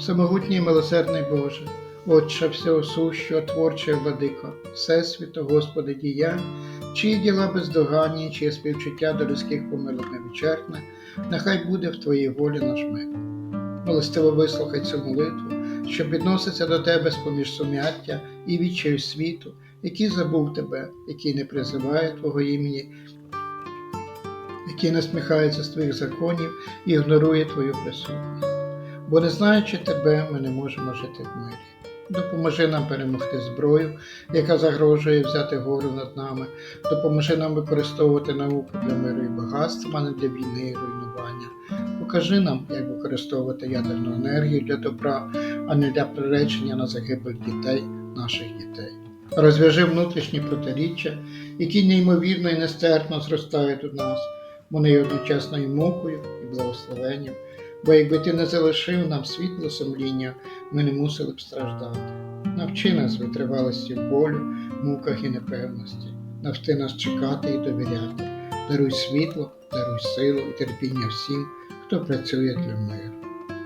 Самогутній милосердний Боже, Отче всього сущого, творче владико, Всесвіто, Господи діянь, чиї діла бездоганні, чиє співчуття до людських помилок невичерпне, нехай буде в Твоїй волі наш мир. Милостиво вислухай цю молитву, що відноситься до Тебе з-поміж сум'яття і відчаю світу, який забув Тебе, який не призиває Твого імені, який насміхається з Твоїх законів і ігнорує Твою присутність. Бо не знаючи Тебе, ми не можемо жити в мирі. Допоможи нам перемогти зброю, яка загрожує взяти гору над нами. Допоможи нам використовувати науку для миру і багатства, а не для війни і руйнування. Покажи нам, як використовувати ядерну енергію для добра, а не для приречення на загибель дітей, наших дітей. Розв'яжи внутрішні протиріччя, які неймовірно і нестерпно зростають у нас. Вони є одночасно і мукою, і благословенням. Бо якби ти не залишив нам світло сумління, ми не мусили б страждати. Навчи нас витривалості в болю, муках і непевності. Навчи нас чекати і довіряти. Даруй світло, даруй силу і терпіння всім, хто працює для миру.